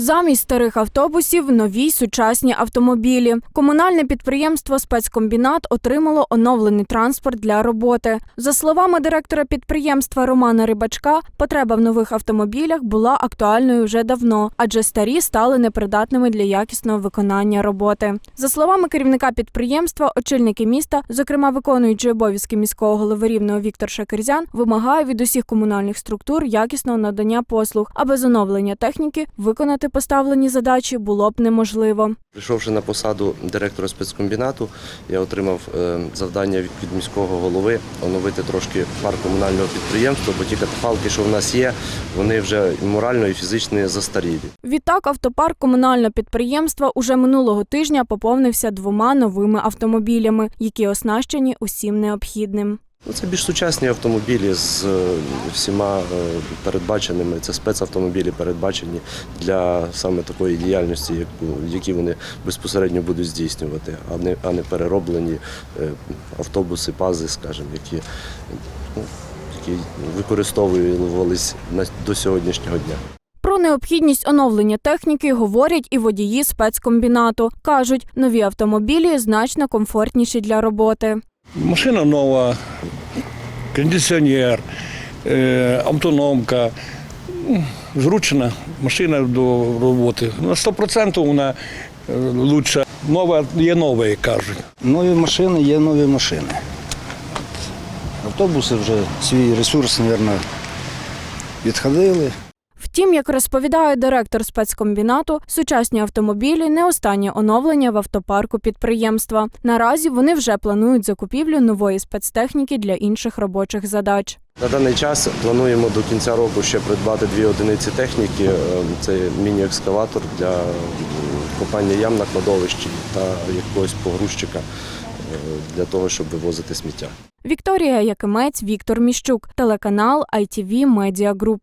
Замість старих автобусів нові сучасні автомобілі. Комунальне підприємство Спецкомбінат отримало оновлений транспорт для роботи. За словами директора підприємства Романа Рибачка, потреба в нових автомобілях була актуальною вже давно, адже старі стали непридатними для якісного виконання роботи. За словами керівника підприємства, очільники міста, зокрема виконуючи обов'язки міського голови рівного Віктор Шакирзян, вимагає від усіх комунальних структур якісного надання послуг, а без оновлення техніки виконати поставлені задачі було б неможливо. Прийшовши на посаду директора спецкомбінату, я отримав е, завдання від від міського голови оновити трошки парк комунального підприємства, бо ті катафалки, що в нас є, вони вже морально і фізично застарілі. Відтак, автопарк комунального підприємства уже минулого тижня поповнився двома новими автомобілями, які оснащені усім необхідним. Ну, Це більш сучасні автомобілі з е, всіма е, передбаченими. Це спецавтомобілі передбачені для саме такої діяльності, які вони безпосередньо будуть здійснювати, а не а не перероблені е, автобуси, пази, скажімо, які, ну, які використовувались на- до сьогоднішнього дня. Про необхідність оновлення техніки говорять і водії спецкомбінату. кажуть, нові автомобілі значно комфортніші для роботи. Машина нова, кондиціонер, е, автономка. Зручна машина до роботи. На 100% вона е, лучша. Нова є нова, як кажуть. Нові машини є нові машини. Автобуси вже свій ресурс, мабуть, відходили. Втім, як розповідає директор спецкомбінату, сучасні автомобілі не останнє оновлення в автопарку підприємства. Наразі вони вже планують закупівлю нової спецтехніки для інших робочих задач. На даний час плануємо до кінця року ще придбати дві одиниці техніки. Е, Це міні-екскаватор для копання ям на кладовищі та якогось погрузчика е, для того, щоб вивозити сміття. Вікторія Якимець, Віктор Міщук, телеканал ITV Media Group.